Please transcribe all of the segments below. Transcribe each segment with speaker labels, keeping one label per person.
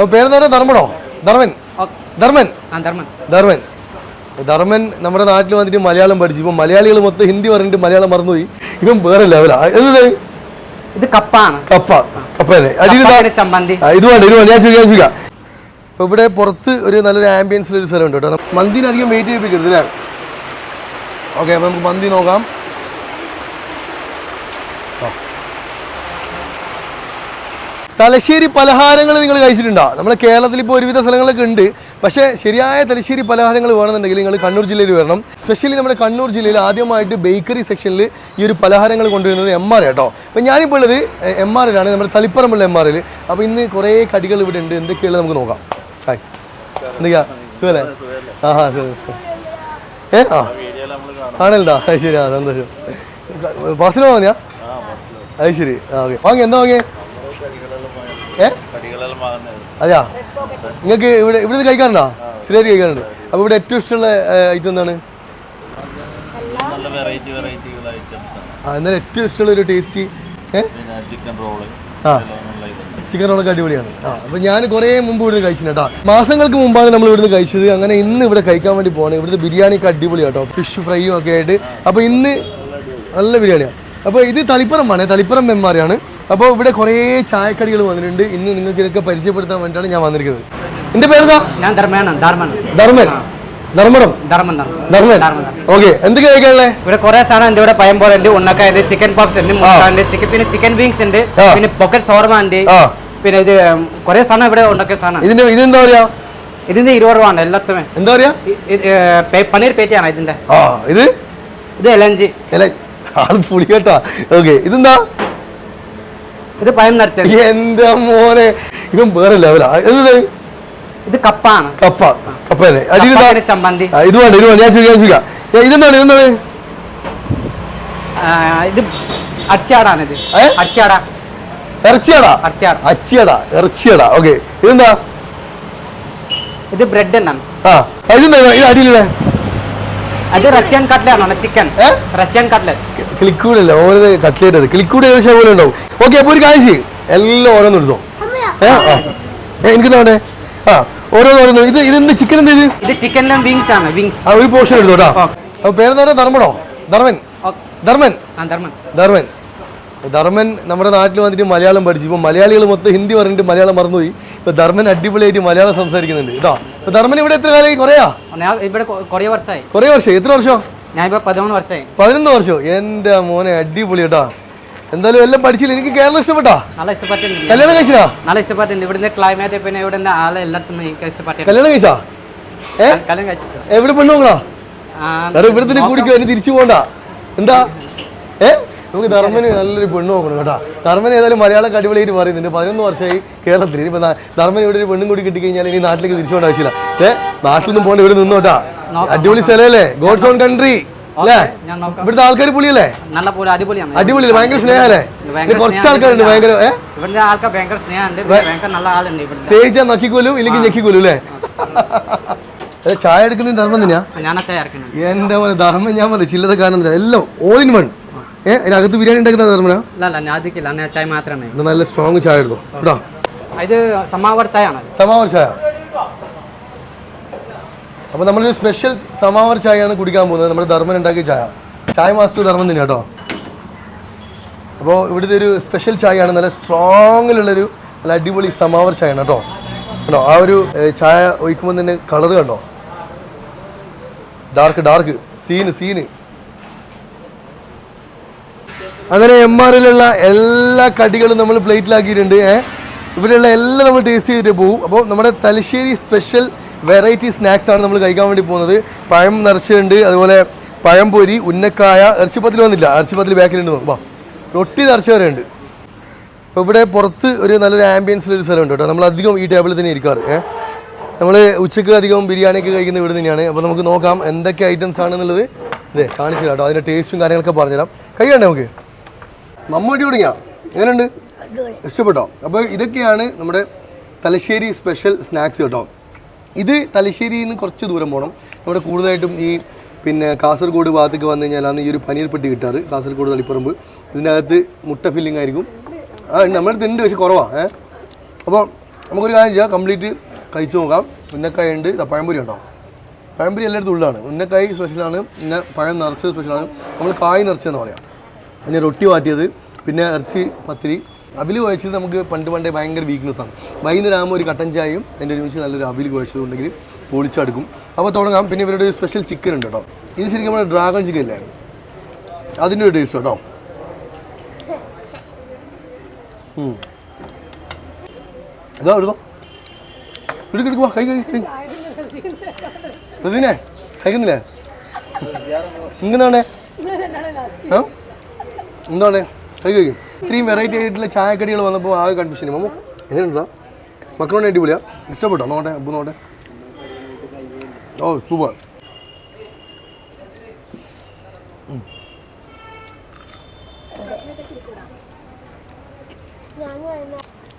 Speaker 1: അപ്പൊ പേരെന്താ? പറയുക ധർമ്മണോ? ധർമ്മൻ. ധർമ്മൻ.
Speaker 2: ധർമ്മൻ.
Speaker 1: ധർമ്മൻ. നമ്മുടെ നാട്ടിൽ വന്നിട്ട് മലയാളം പഠിച്ചു. ഇപ്പൊ മലയാളികൾ മൊത്തം ഹിന്ദി പറഞ്ഞിട്ട് മലയാളം മറന്നുപോയി. ഇവൻ വേറെ ലെവലാ എന്ത്?
Speaker 2: ഇത് കപ്പാണ്.
Speaker 1: കപ്പ.
Speaker 2: കപ്പല്ലേ ചമ്മന്തി
Speaker 1: ഇത് വേണ്ട ഇത് വേണ്ട ഞാൻ ചോദിക്കാൻ ചോദിക്കാം. അപ്പൊ ഇവിടെ പുറത്ത് ഒരു നല്ലൊരു ആംബിയൻസിൽ ഒരു സ്ഥലമുണ്ട് കേട്ടോ. മന്തിന് അധികം വെയിറ്റ് ചെയ്യിപ്പിക്കരുത് അല്ലേ? ഓക്കെ അപ്പൊ നമുക്ക് മന്തി നോക്കാം. തലശ്ശേരി പലഹാരങ്ങൾ നിങ്ങൾ കഴിച്ചിട്ടുണ്ടോ? നമ്മുടെ കേരളത്തിൽ ഇപ്പോൾ ഒരുവിധ സ്ഥലങ്ങളൊക്കെ ഉണ്ട്. പക്ഷേ ശരിയായ തലശ്ശേരി പലഹാരങ്ങൾ വേണമെന്നുണ്ടെങ്കിൽ നിങ്ങൾ കണ്ണൂർ ജില്ലയിൽ വരണം. സ്പെഷ്യലി നമ്മുടെ കണ്ണൂർ ജില്ലയിൽ ആദ്യമായിട്ട് ബേക്കറി സെക്ഷനിൽ ഈ ഒരു പലഹാരങ്ങൾ കൊണ്ടുവരുന്നത് എം ആർ കേട്ടോ അപ്പോൾ ഞാനിപ്പോൾ ഉള്ളത് എം ആറിലാണ് നമ്മുടെ തളിപ്പറമ്പുള്ള എം ആറിൽ അപ്പോൾ ഇന്ന് കുറേ കടികൾ ഇവിടെ ഉണ്ട്. എന്തൊക്കെയുള്ളത് നമുക്ക് നോക്കാം. ഹായ്. എന്തൊക്കെയാ? സുഖല്ലേ? ആ ഹാ. ഏ ആ. ആണല്ലോ. അത് ശരി ആ സന്തോഷം. പാർസൽ വാങ്ങിയാ അത് ശരി ആ ഓക്കെ. വാങ്ങി എന്താ വാങ്ങിയേ? അതെയാ? നിങ്ങൾക്ക് ഇവിടെ ഇവിടെ കഴിക്കാറുണ്ടോ? സ്ഥിരമായിട്ട് കഴിക്കാറുണ്ട്. അപ്പോൾ ഇവിടെ ഏറ്റവും ഇഷ്ടമുള്ള ഐറ്റം എന്താണ്? ആ എന്നാലും ഏറ്റവും ഇഷ്ടമുള്ള ഒരു ടേസ്റ്റി
Speaker 3: ചിക്കൻ റോൾ
Speaker 1: ആ. ചിക്കൻ റോളൊക്കെ അടിപൊളിയാണ്. ആ അപ്പോൾ ഞാൻ കുറേ മുമ്പ് ഇവിടുന്ന് കഴിച്ചിട്ടുണ്ട് കേട്ടോ. മാസങ്ങൾക്ക് മുമ്പാണ് നമ്മൾ ഇവിടുന്ന് കഴിച്ചത്. അങ്ങനെ ഇന്ന് ഇവിടെ കഴിക്കാൻ വേണ്ടി പോകണം ഇവിടുത്തെ ബിരിയാണിയൊക്കെ അടിപൊളി കേട്ടോ. ഫിഷ് ഫ്രൈയും ഒക്കെ ആയിട്ട്. അപ്പോൾ ഇന്ന് നല്ല ബിരിയാണിയാണ് അപ്പോൾ ഇത് തളിപ്പുറമാണ് തളിപ്പുറം മെമ്മാറിയാണ് അപ്പോൾ ഇവിടെ കുറേ ചായക്കടികൾ വന്നിട്ടുണ്ട്. ഇന്ന് നിങ്ങൾക്ക് ഇതൊക്കെ പരിചയപ്പെടുത്താൻ വേണ്ടിയിട്ടാണ് ഞാൻ വന്നിരിക്കുന്നത്. എന്റെ പേരെന്താ?
Speaker 2: ഞാൻ ധർമ്മൻ.
Speaker 1: ധർമ്മൻ. ധർമ്മടം?
Speaker 2: ധർമ്മൻ
Speaker 1: ഓക്കെ. കഴിക്കാനുള്ളേ?
Speaker 2: ഇവിടെ കുറെ സാധനം ഇവിടെ പയംപോലെ ഉണ്ട് ഉണ്ണക്ക ഉണ്ട് ചിക്കൻ പോപ്സ് ഉണ്ട് മുട്ട ചിക്കൻ പിന്നെ ചിക്കൻ വിങ്സ് ഉണ്ട് പിന്നെ പൊക്കറ്റ് സോർമ ഉണ്ട്. പിന്നെ ഇത് കുറെ സാധനം ഇവിടെ ഉണ്ടാക്കിയ സാധനം.
Speaker 1: ഇതിന്റെ ഇതെന്താ പറയാ?
Speaker 2: ഇതിന്റെ ഇരുപത് രൂപ ആണ് എല്ലാത്തുമേ
Speaker 1: എന്താ പറയാ?
Speaker 2: പനീർ പേറ്റിയാണ് ഇതിന്റെ
Speaker 1: ഇത്?
Speaker 2: ഇത് എലഞ്ചി
Speaker 1: അല്ല ആൾ പുളി കേട്ടാ ഓക്കെ. ഇതെന്താ?
Speaker 2: ഇത് പയം നിറച്ചത്.
Speaker 1: എന്റെ മോനെ. ഇവൻ വേറെ ലെവലാ എന്ത്?
Speaker 2: ഇത് കപ്പാണ്.
Speaker 1: കപ്പ. കപ്പല്ലേ
Speaker 2: കപ്പയുടെ ചമ്മന്തി.
Speaker 1: ഇത് വേണ്ട ഇത് വേണ്ട. ഞാൻ ചോദിക്കാം ഏ, ഇതെന്താണ് ഇതെന്താണ്?
Speaker 2: ഇത് അച്ചാടാണ് ഇത് അച്ചാട
Speaker 1: ഇറച്ചിയാടാ?
Speaker 2: അച്ചിയാടാ
Speaker 1: ഇറച്ചിയാടാ. ഓക്കെ. ഇതെന്താ?
Speaker 2: ഇത് ബ്രെഡ് എന്നാണ്
Speaker 1: ആ ഇതെന്താ ഇത് അടിയിലുള്ള
Speaker 2: അത് റഷ്യൻ കട്ട്ലറ്റ് ആണ് ചിക്കൻ? റഷ്യൻ കട്ട്ലറ്റ്
Speaker 1: കിളിക്കൂടല്ല ഓരോ കട്ട്ലേറ്റ് അത് ക്ലിക്കൂട് ഏകദേശം പോലെ ഉണ്ടാവും? ഓക്കെ അപ്പോൾ ഒരു കാര്യം ചെയ്യും. എല്ലാം ഓരോന്ന് എടുത്തോ എനിക്ക് തോന്നേ ആ. ഓരോന്ന് ഓരോന്ന്. ഇത് ഇതെന്ത് ചിക്കൻ എന്ത് ഇത്?
Speaker 2: ഇത് ചിക്കനിലും വിങ്സ് ആണ് വിങ്സ്
Speaker 1: ആ ഒരു പോർഷൻ എടുത്തോ
Speaker 2: കേട്ടോ
Speaker 1: അപ്പോൾ പേരെന്താ? പറയുക ധർമ്മടോ ധർമ്മൻ ധർമ്മൻ.
Speaker 2: ആ ധർമ്മൻ.
Speaker 1: ധർമ്മൻ. ധർമ്മൻ നമ്മുടെ നാട്ടിൽ വന്നിട്ട് മലയാളം പഠിച്ചു. ഇപ്പോൾ മലയാളികൾ മൊത്തം ഹിന്ദി പറഞ്ഞിട്ട് മലയാളം മറന്നുപോയി. ഇപ്പോൾ ധർമ്മൻ അടിപൊളിയായിട്ട് മലയാളം സംസാരിക്കുന്നുണ്ട്. കേട്ടോ ധർമ്മൻ ഇവിടെ എത്ര കാലമായി? കുറയാ?
Speaker 2: ഞാൻ ഇവിടെ കുറേ വർഷമായി
Speaker 1: കുറേ വർഷം എത്ര വർഷം?
Speaker 2: ഞാൻ ഇപ്പൊ പതിനൊന്ന് വർഷമായി
Speaker 1: പതിനൊന്ന് വർഷം. എന്റെ മോനെ അടിപൊളി കേട്ടോ എന്തായാലും എല്ലാം പഠിച്ചില്ല? എനിക്ക് കേരളം ഇഷ്ടപ്പെട്ടാ?
Speaker 2: നല്ല ഇഷ്ടപ്പെട്ടിട്ടുണ്ട്.
Speaker 1: കല്യാണം കഴിച്ചാ
Speaker 2: നല്ല ഇഷ്ടപ്പെട്ടിട്ടുണ്ട്. ഇവിടുന്ന് ക്ലൈമാറ്റ് പിന്നെ ഇവിടുന്ന് ആളെ എല്ലാത്തിനും എനിക്ക് ഇഷ്ടപ്പെട്ടിട്ടുണ്ട്.
Speaker 1: കല്യാണം കഴിച്ചാ
Speaker 2: കല്യാണം കഴിച്ചു
Speaker 1: എവിടെ പെണ്ണു നോക്കണോ ഇവിടെ തന്നെ കൂടിക്കോ ഇനി തിരിച്ചു പോണ്ട. എന്താ? ഏ? നമുക്ക് ധർമ്മന് നല്ലൊരു പെണ്ണ് നോക്കണം കേട്ടോ. ധർമ്മൻ ഏതായാലും മലയാളം അടിപൊളിയായിട്ട് പറയുന്നുണ്ട് പതിനൊന്ന് വർഷമായി കേരളത്തിൽ. ഇനിയിപ്പോൾ ധർമ്മൻ ഇവിടെ ഒരു പെണ്ണും കൂടി കിട്ടി കഴിഞ്ഞാൽ ഇനി നാട്ടിലേക്ക് തിരിച്ചു പോകേണ്ട ആവശ്യമില്ല. ഏ നാട്ടിൽ നിന്നും പോകണ്ട ഇവിടെ നിന്നോട്ടാ അടിപൊളി സ്ഥലമല്ലേ? ഗോഡ്സ് ഓൺ കൺട്രി അല്ലേ? ഇവിടുത്തെ ആൾക്കാർ പുളിയല്ലേ
Speaker 2: നല്ല പോലെ അടിപൊളിയാണ്.
Speaker 1: അടിപൊളിയല്ലേ? ഭയങ്കര സ്നേഹല്ലേ കുറച്ച് ആൾക്കാരുണ്ട് ഭയങ്കര
Speaker 2: ഇവിടുത്തെ ആൾക്കാർ ഭയങ്കര സ്നേഹമുണ്ട്. ഭയങ്കര നല്ല ആളുണ്ട്
Speaker 1: സ്നേഹിച്ചാൽ നക്കിക്കൊല്ലും ഇല്ലെങ്കിൽ ഞെക്കിക്കൊല്ലും അല്ലേ? ചായ എടുക്കുന്നത് ധർമ്മം തന്നെയാ?
Speaker 2: ഞാൻ ചായ ഇറക്കുന്നത്
Speaker 1: എന്റെ പോലെ ധർമ്മം ഞാൻ പറഞ്ഞു കാരണം എല്ലാം ഓൾ ഇൻ വൺ ഏ അതിനകത്ത് ബിരിയാണി ഉണ്ടാക്കുന്ന ധർമ്മന
Speaker 2: അല്ല അല്ല ഞാൻ അതിക്കില്ല ഞാൻ ചായ മാത്രമേ
Speaker 1: ഇത് നല്ല സ്ട്രോങ് ചായ എടുത്തോ കേട്ടോ
Speaker 2: ഇത് സമാവർ ചായ ആണ്.
Speaker 1: സമാവർ ചായ. അപ്പൊ നമ്മളൊരു സ്പെഷ്യൽ സമാവർ ചായയാണ് കുടിക്കാൻ പോകുന്നത്. നമ്മുടെ ധർമ്മൻ ഉണ്ടാക്കിയ ചായ. ചായ മാസ്റ്റർ ധർമ്മം തന്നെ കേട്ടോ. അപ്പോൾ ഇവിടുത്തെ ഒരു സ്പെഷ്യൽ ചായയാണ്. നല്ല സ്ട്രോങ്ങിലുള്ളൊരു നല്ല അടിപൊളി സമാവർ ചായയാണ് കേട്ടോ. കേട്ടോ ആ ഒരു ചായ ഒഴിക്കുമ്പോൾ തന്നെ കളർ കണ്ടോ? ഡാർക്ക് ഡാർക്ക് സീന് സീന് അങ്ങനെ എം ആറിലുള്ള എല്ലാ കടികളും നമ്മൾ പ്ലേറ്റിലാക്കിയിട്ടുണ്ട് ഏഹ് ഇവിടെയുള്ള എല്ലാം നമ്മൾ ടേസ്റ്റ് ചെയ്തിട്ട് പോകും അപ്പോൾ നമ്മുടെ തലശ്ശേരി സ്പെഷ്യൽ വെറൈറ്റി സ്നാക്സ് ആണ് നമ്മൾ കഴിക്കാൻ വേണ്ടി പോകുന്നത്. പഴം നിറച്ചുണ്ട് അതുപോലെ പഴംപൊരി ഉന്നക്കായ ഇറച്ചിപ്പത്തിൽ വന്നില്ല. ഇറച്ചിപ്പത്തിൽ ബാക്കിലുണ്ട് വാ. റൊട്ടി നിറച്ച വരെ ഉണ്ട് അപ്പോൾ ഇവിടെ പുറത്ത് ഒരു നല്ലൊരു ആംബിയൻസിലൊരു സ്ഥലമുണ്ട് കേട്ടോ. നമ്മൾ അധികം ഈ ടേബിളിൽ തന്നെ ഇരിക്കാറ് ഏഹ് നമ്മൾ ഉച്ചയ്ക്ക് അധികം ബിരിയാണിയൊക്കെ കഴിക്കുന്ന ഇവിടെ തന്നെയാണ്. അപ്പോൾ നമുക്ക് നോക്കാം എന്തൊക്കെ ഐറ്റംസ് ആണെന്നുള്ളത്. ഇതേ കാണിച്ചു തരാം കേട്ടോ. അതിന്റെ ടേസ്റ്റും കാര്യങ്ങളൊക്കെ പറഞ്ഞുതരാം. കഴിയണ്ടേ നമുക്ക്? മമ്മൂട്ടി തുടങ്ങിയാ എങ്ങനെയുണ്ട്? ഇഷ്ടപ്പെട്ടോ? അപ്പോൾ ഇതൊക്കെയാണ് നമ്മുടെ തലശ്ശേരി സ്പെഷ്യൽ സ്നാക്സ് കേട്ടോ ഇത് തലശ്ശേരിയിൽ നിന്ന് കുറച്ച് ദൂരം പോകണം നമ്മുടെ കൂടുതലായിട്ടും ഈ പിന്നെ കാസർഗോഡ് ഭാഗത്തേക്ക് വന്നു കഴിഞ്ഞാലാണ് ഈ ഒരു പനീർ പെട്ടി കിട്ടാറ്. കാസർഗോഡ് തളിപ്പറമ്പ്. ഇതിനകത്ത് അകത്ത് മുട്ട ഫില്ലിംഗ് ആയിരിക്കും. ആ നമ്മൾ നമ്മുടെ അടുത്ത് ഉണ്ട് പക്ഷെ കുറവാണ് ഏ? അപ്പോൾ നമുക്കൊരു കാര്യം ചെയ്യാം. കംപ്ലീറ്റ് കഴിച്ചു നോക്കാം. ഉന്നക്കായ ഉണ്ട്. പഴംപൊരി ഉണ്ടോ? പഴംപൊരി എല്ലായിടത്തും ഉള്ളതാണ്. ഉന്നക്കായ് സ്പെഷ്യലാണ് പിന്നെ പഴം നിറച്ചത് സ്പെഷ്യലാണ് നമ്മൾ കായ് നിറച്ചതെന്ന് പറയാം. പിന്നെ റൊട്ടി മാറ്റിയത് പിന്നെ ഇറച്ചി പത്തിരി. അവിൽ കുഴച്ചത് നമുക്ക് പണ്ട് പണ്ടേ ഭയങ്കര വീക്ക്നെസ് ആണ്. വൈകുന്നേരം ആകുമ്പോൾ ഒരു കട്ടൻ ചായയും അതിന്റെ ഒരുമിച്ച് നല്ലൊരു അവിൽ കുഴച്ചതുണ്ടെങ്കിൽ പൊളിച്ചെടുക്കും. അപ്പോൾ തുടങ്ങാം. പിന്നെ ഇവരുടെ ഒരു സ്പെഷ്യൽ ചിക്കൻ ഉണ്ട് കേട്ടോ. ഇത് ശരിക്കും നമ്മുടെ ഡ്രാഗൺ ചിക്കൻ ഇല്ലേ അതിന്റെ ഒരു ടേസ്റ്റ് കേട്ടോ. ഇതാ എടുത്തോ എടുക്കെടുക്കുവാ കൈ കൈ കൈ. റസീനെ കഴിക്കുന്നില്ലേ? ഇങ്ങനാണേ ആ? എന്താണ്? കഴിക്കും ഇത്രയും വെറൈറ്റി ആയിട്ടുള്ള ചായക്കടികൾ വന്നപ്പോൾ ആകെ കൺഫ്യൂഷൻ മമ്മു എങ്ങനെയുണ്ടോ? മക്കളോട് അടിപൊളിയാണ് ഇഷ്ടപ്പെട്ടോ? നോട്ടെ അപ്പോൾ നോട്ടെ ഓ സൂപ്പർ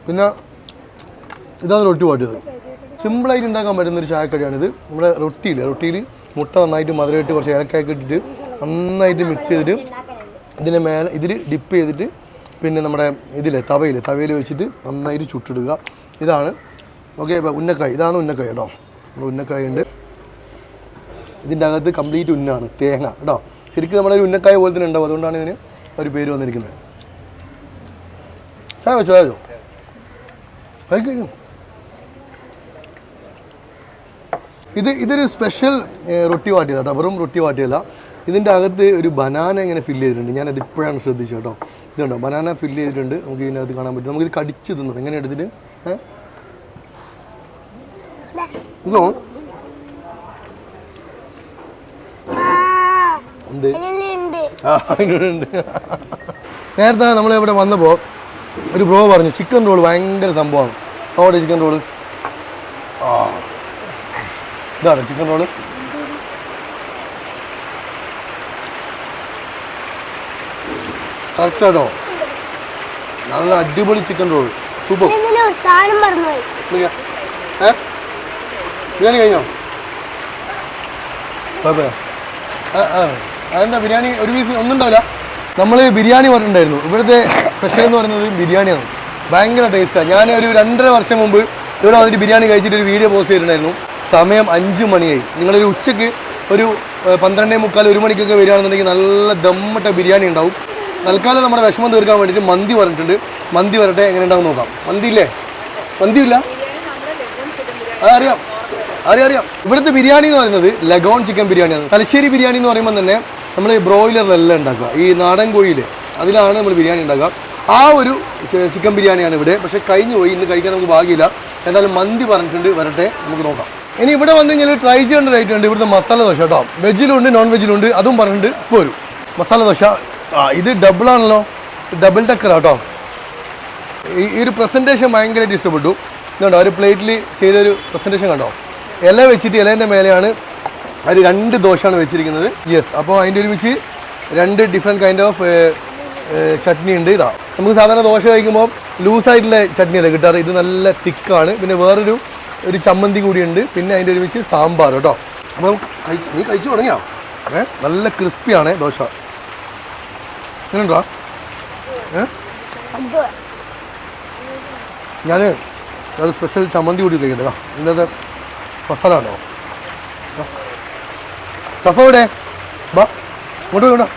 Speaker 1: പിന്നെ ഇതാണ് റൊട്ടി പാട്ടിയത് സിമ്പിളായിട്ട് ഉണ്ടാക്കാൻ പറ്റുന്ന ഒരു ചായക്കടിയാണിത്. നമ്മുടെ റൊട്ടിയിൽ റൊട്ടിയിൽ മുട്ട നന്നായിട്ട് മധുരമായിട്ട് കുറച്ച് ഏലക്കായൊക്കെ ഇട്ടിട്ട് നന്നായിട്ട് മിക്സ് ചെയ്തിട്ട് ഇതിന്റെ മേലെ ഇതിൽ ഡിപ്പ് ചെയ്തിട്ട് പിന്നെ നമ്മുടെ ഇതിലെ തവയിൽ തവയിൽ വെച്ചിട്ട് നന്നായിട്ട് ചുട്ടിടുക. ഇതാണ് ഓക്കെ ഉന്നക്കായ്. ഇതാണ് ഉന്നക്കായ് കേട്ടോ. നമ്മുടെ ഉന്നക്കായ ഉണ്ട്. ഇതിന്റെ അകത്ത് കംപ്ലീറ്റ് ഉന്നാണ് തേങ്ങ കേട്ടോ. ശരിക്കും നമ്മുടെ ഒരു ഉന്നക്കായ പോലെ തന്നെ ഉണ്ടാവും. അതുകൊണ്ടാണ് ഇതിന് ഒരു പേര് വന്നിരിക്കുന്നത്. ചായ വെച്ചോ ചായ വെച്ചോ? കഴിക്കും. ഇത് ഇതൊരു സ്പെഷ്യൽ റൊട്ടി വാട്ടിയതാട്ടോ വെറും റൊട്ടി വാട്ടിയല്ല ഇതിന്റെ അകത്ത് ഒരു ബനാന ഇങ്ങനെ ഫില്ല് ചെയ്തിട്ടുണ്ട്. ഞാനത് ഇപ്പോഴാണ് ശ്രദ്ധിച്ചത് കേട്ടോ. ഇതുണ്ടോ? ബനാന ഫില്ല് ചെയ്തിട്ടുണ്ട്. നമുക്ക് ഇതിനകത്ത് കാണാൻ പറ്റും. നമുക്കിത് കടിച്ച് തിന്നണം. എങ്ങനെ എടുത്തിട്ട്? ഇതോ ആ നേരത്തെ നമ്മൾ ഇവിടെ വന്നപ്പോൾ ഒരു ബ്രോ പറഞ്ഞു ചിക്കൻ റോൾ ഭയങ്കര സംഭവമാണ്. അവിടെ ചിക്കൻ റോൾ ആ. ഇതാണ് ചിക്കൻ റോൾ കറക്റ്റ് കേട്ടോ നല്ല അടിപൊളി ചിക്കൻ റോൾ സൂപ്പർ ബിരിയാണി കഴിഞ്ഞോ? അതെന്താ ബിരിയാണി ഒരു പീസ് ഒന്നും ഉണ്ടാവില്ല. നമ്മൾ ബിരിയാണി പറഞ്ഞിട്ടുണ്ടായിരുന്നു. ഇവിടുത്തെ സ്പെഷ്യൽ എന്ന് പറയുന്നത് ബിരിയാണിയാണ്. ഭയങ്കര ടേസ്റ്റാണ് ഞാൻ ഒരു രണ്ടര വർഷം മുമ്പ് ഇവിടെ വന്നിട്ട് ബിരിയാണി കഴിച്ചിട്ട് ഒരു വീഡിയോ പോസ്റ്റ് ചെയ്തിട്ടുണ്ടായിരുന്നു. സമയം അഞ്ച് മണിയായി. നിങ്ങളൊരു ഉച്ചയ്ക്ക് ഒരു പന്ത്രണ്ടേ മുക്കാൽ ഒരു മണിക്കൊക്കെ വരികയാണെന്നുണ്ടെങ്കിൽ നല്ല ദമ്മട്ട ബിരിയാണി ഉണ്ടാവും. തൽക്കാലം നമ്മുടെ വിഷമം തീർക്കാൻ വേണ്ടിയിട്ട് മന്തി പറഞ്ഞിട്ടുണ്ട്. മന്തി വരട്ടെ എങ്ങനെ ഉണ്ടാവും നോക്കാം. മന്തി ഇല്ലേ മന്തി ഇല്ല അതറിയാം. അറിയാം അറിയാം ഇവിടുത്തെ ബിരിയാണി എന്ന് പറയുന്നത് ലഗോൺ ചിക്കൻ ബിരിയാണിയാണ്. തലശ്ശേരി ബിരിയാണി എന്ന് പറയുമ്പോൾ തന്നെ നമ്മൾ ബ്രോയിലറിലെല്ലാം ഉണ്ടാക്കുക. ഈ നാടൻ കോഴിയിൽ അതിലാണ് നമ്മൾ ബിരിയാണി ഉണ്ടാക്കുക. ആ ഒരു ചിക്കൻ ബിരിയാണിയാണ് ഇവിടെ. പക്ഷെ കഴിഞ്ഞു പോയി ഇന്ന് കഴിക്കാൻ നമുക്ക് ഭാഗ്യമില്ല. എന്തായാലും മന്തി പറഞ്ഞിട്ടുണ്ട്. വരട്ടെ നമുക്ക് നോക്കാം. ഇനി ഇവിടെ വന്നു കഴിഞ്ഞാൽ ട്രൈ ചെയ്യേണ്ട ഐറ്റം ഉണ്ട്. ഇവിടുത്തെ മസാല ദോശ കേട്ടോ. വെജിലുണ്ട് നോൺ വെജിലുണ്ട് അതും പറഞ്ഞിട്ടുണ്ട്. പോരും. മസാല ദോശ ആ ഇത് ഡബിൾ ആണല്ലോ. ഡബിൾ ടക്കർ കേട്ടോ ഈ ഒരു പ്രസന്റേഷൻ ഭയങ്കരമായിട്ട് ഇഷ്ടപ്പെട്ടു. ഇതുണ്ടോ ഒരു പ്ലേറ്റിൽ ചെയ്തൊരു പ്രസന്റേഷൻ കണ്ടോ? ഇല വെച്ചിട്ട് ഇലേന്റെ മേലെയാണ് ഒരു രണ്ട് ദോശയാണ് വെച്ചിരിക്കുന്നത്. യെസ് അപ്പോൾ അതിന്റെ ഒരുമിച്ച് രണ്ട് ഡിഫറെന്റ് കൈൻഡ് ഓഫ് ചട്നി ഉണ്ട്. ഇതാ നമുക്ക് സാധാരണ ദോശ കഴിക്കുമ്പോൾ ലൂസായിട്ടുള്ള ചട്നിയല്ല കിട്ടാറ്? ഇത് നല്ല തിക്കാണ്. പിന്നെ വേറൊരു ഒരു ചമ്മന്തി കൂടിയുണ്ട്. പിന്നെ അതിന്റെ ഒരുമിച്ച് സാമ്പാർ കേട്ടോ അപ്പോൾ കഴിച്ച് നീ കഴിച്ചു തുടങ്ങിയോ? നല്ല ക്രിസ്പിയാണ് ദോശ. എങ്ങനെയുണ്ടോ ഏ? ഞാൻ ഒരു സ്പെഷ്യൽ ചമ്മന്തി കൂടി കഴിക്കട്ടെ കേട്ടോ. ഇന്നത് മസാല ഉണ്ടോ? സഫ ഇവിടെ ബാ ഇങ്ങോട്ട് ഇങ്ങോട്ടോ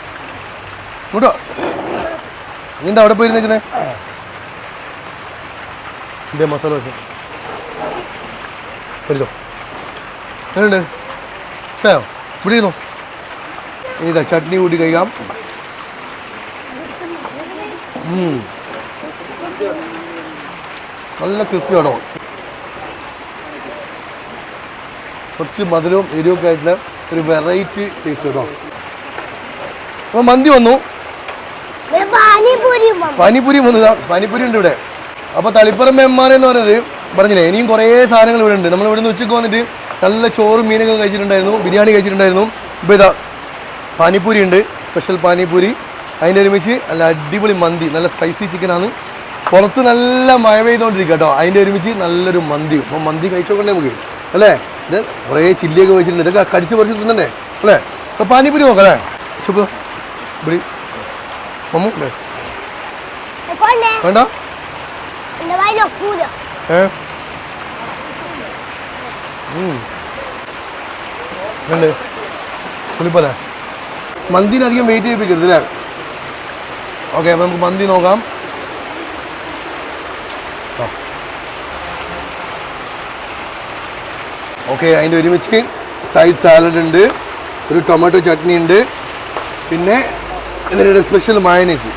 Speaker 1: ഇങ്ങോട്ടോ നീ എന്താ അവിടെ പോയി നിൽക്കുന്നത് ഇതേ മസാല വെച്ച്. വരുന്നോ? എങ്ങനെയുണ്ട്? ഇവിടെ ഇരുന്നോ? ഇതാ ചട്നി കൂടി കഴിക്കാം. നല്ല ക്രിസ്പി ആണോ? കുറച്ച് മധുരവും എരിവൊക്കെ ആയിട്ടുള്ള ഒരു വെറൈറ്റി ടേസ്റ്റ് കേട്ടോ അപ്പോൾ മന്തി വന്നു. പാനിപ്പൂരി വന്നു. പാനിപ്പൂരി ഉണ്ട് ഇവിടെ. അപ്പോൾ തളിപ്പറം മെമ്മാർ എന്ന് പറയുന്നത് പറഞ്ഞില്ലേ ഇനിയും കുറേ സാധനങ്ങൾ ഇവിടെ ഉണ്ട്. നമ്മൾ ഇവിടെ നിന്ന് ഉച്ചയ്ക്ക് വന്നിട്ട് നല്ല ചോറും മീനൊക്കെ കഴിച്ചിട്ടുണ്ടായിരുന്നു ബിരിയാണി കഴിച്ചിട്ടുണ്ടായിരുന്നു. ഇപ്പൊ ഇതാ പാനിപ്പൂരി ഉണ്ട്. സ്പെഷ്യൽ പാനിപ്പൂരി അതിന്റെ ഒരുമിച്ച് നല്ല അടിപൊളി മന്തി നല്ല സ്പൈസി ചിക്കനാണ് പുറത്ത് നല്ല മഴ പെയ്തുകൊണ്ടിരിക്കുക കേട്ടോ അതിന്റെ ഒരുമിച്ച് നല്ലൊരു മന്തി. അപ്പോൾ മന്തി കഴിച്ചോക്കണ്ടേ നമുക്ക്? അല്ലേ? ഇത് കുറേ ചില്ലിയൊക്കെ വെച്ചിട്ടുണ്ട്. ഇതൊക്കെ കടിച്ച് പറിച്ച് തിന്നണ്ടേ? അല്ലേ? അപ്പോൾ പാനിപ്പൂരി നോക്കാം അല്ലേ? ചുപ്പ്. ഇവിടെ. മമ്മു അല്ലേ വേണ്ട? ഏ? ഉണ്ട് പുളിപ്പല മന്തിന് വെയിറ്റ് ചെയ്യിപ്പിക്കരുത് അല്ലേ? ഓക്കെ അപ്പോൾ നമുക്ക് മന്തി നോക്കാം. ഓക്കെ അതിന്റെ ഒരുമിച്ച് സൈഡ് സാലഡ് ഉണ്ട് ഒരു ടൊമാറ്റോ ചട്നി ഉണ്ട് പിന്നെ ഇതിന്റെ സ്പെഷ്യൽ മയനീസ്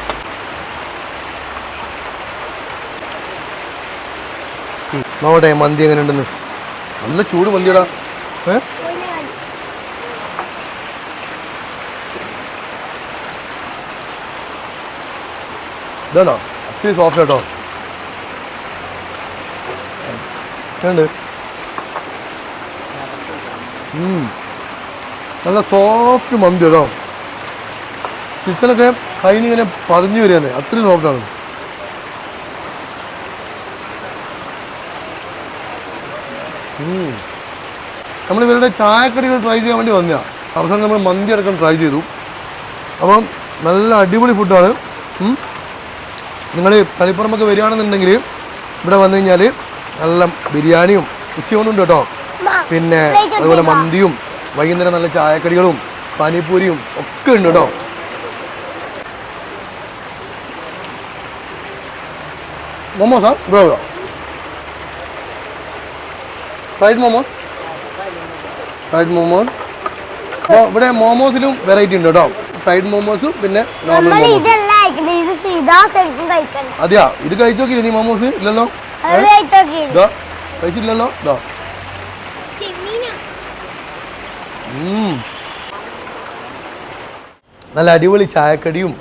Speaker 1: നോക്കട്ടെ മന്തി എങ്ങനെ ഉണ്ടെന്ന് നല്ല ചൂട് മന്തിയടാ ഏ? ഇതാണോ? അത്രയും സോഫ്റ്റ് കേട്ടോ ഉണ്ട്. നല്ല സോഫ്റ്റ് മന്തി കേട്ടോ ചിക്കനൊക്കെ കൈനിങ്ങനെ പറഞ്ഞു വരികയാണ്. അത്രയും സോഫ്റ്റാണ് നമ്മൾ ഇവരുടെ ചായക്കടികൾ ട്രൈ ചെയ്യാൻ വേണ്ടി വന്നതാണ് അവസാനം നമ്മൾ മന്തി അടക്കം ട്രൈ ചെയ്തു. അപ്പം നല്ല അടിപൊളി ഫുഡാണ് നിങ്ങൾ തളിപ്പുറമൊക്കെ വരികയാണെന്നുണ്ടെങ്കിൽ ഇവിടെ വന്നു കഴിഞ്ഞാൽ നല്ല ബിരിയാണിയും ഉച്ചയൊന്നുണ്ട് കേട്ടോ. പിന്നെ അതുപോലെ മന്തിയും വൈകുന്നേരം നല്ല ചായക്കടികളും പാനിപ്പൂരിയും ഒക്കെ ഉണ്ട് കേട്ടോ. മോമോസാ bro fried momos fried momos അപ്പോൾ ഇവിടെ മോമോസിലും വെറൈറ്റി ഉണ്ട് കേട്ടോ. ഫ്രൈഡ് മോമോസും പിന്നെ നോർമൽ മോമോസും
Speaker 4: ഇത് സീതാ ശരിക്കും കഴിക്കണ്ട
Speaker 1: അതെയാ? ഇത് കഴിച്ചു നോക്കിയില്ലേ നീ മോമോസ്? ഇല്ലല്ലോ?
Speaker 4: അത് കഴിച്ചോക്കി
Speaker 1: ഇതാ. കഴിച്ചില്ലല്ലോ? ഇതാ. നല്ല അടിപൊളി ചായക്കടിയും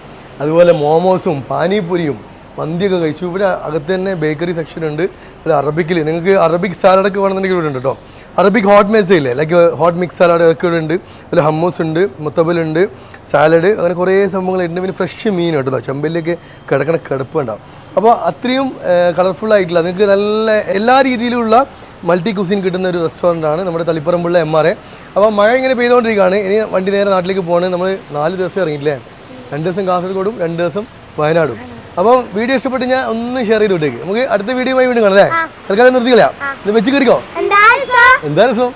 Speaker 1: അതുപോലെ മോമോസും പാനിപൂരിയും മന്തിയൊക്കെ കഴിച്ചു. ഇവിടെ അകത്ത് തന്നെ ബേക്കറി സെക്ഷൻ ഉണ്ട്. ഒരു അറബിക്കിൽ നിങ്ങൾക്ക് അറബിക് സാലഡൊക്കെ വേണമെന്നുണ്ടെങ്കിൽ ഇവിടെ ഉണ്ട് കേട്ടോ. അറബിക് ഹോട്ട് മേസ ഇല്ലേ? ലൈക്ക് ഹോട്ട് മിക്സ് സാലഡ് ഒക്കെ ഇവിടെ ഉണ്ട്. അതിൽ ഹമ്മൂസ് ഉണ്ട് മുത്തബലുണ്ട് സാലഡ് അങ്ങനെ കുറേ സംഭവങ്ങളുണ്ട് പിന്നെ ഫ്രഷ് മീൻ കേട്ടോ. ചെമ്പലിലേക്ക് കിടക്കണ കിടപ്പ് ഉണ്ടാവും അപ്പോൾ അത്രയും കളർഫുൾ ആയിട്ടുള്ള നിങ്ങൾക്ക് നല്ല എല്ലാ രീതിയിലുള്ള മൾട്ടി കുസിൻ കിട്ടുന്ന ഒരു റെസ്റ്റോറന്റ് ആണ് നമ്മുടെ തളിപ്പറമ്പുള്ള എം ആർ എ അപ്പോൾ മഴ ഇങ്ങനെ പെയ്തുകൊണ്ടിരിക്കുകയാണ്. ഇനി വണ്ടി നേരെ നാട്ടിലേക്ക് പോകണേ നമ്മൾ നാല് ദിവസം ഇറങ്ങിയില്ലേ രണ്ട് ദിവസം കാസർഗോഡും രണ്ട് ദിവസം വയനാടും. അപ്പം വീഡിയോ ഇഷ്ടപ്പെട്ട് ഞാൻ ഒന്ന് ഷെയർ ചെയ്ത് വിട്ടേക്ക്. നമുക്ക് അടുത്ത വീഡിയോ വീണ്ടും കാണാം അല്ലേ? തൽക്കാലം നിർത്തിക്കളയാ. ഇത് വെച്ച് കയറിക്കോ? എന്താ രസം?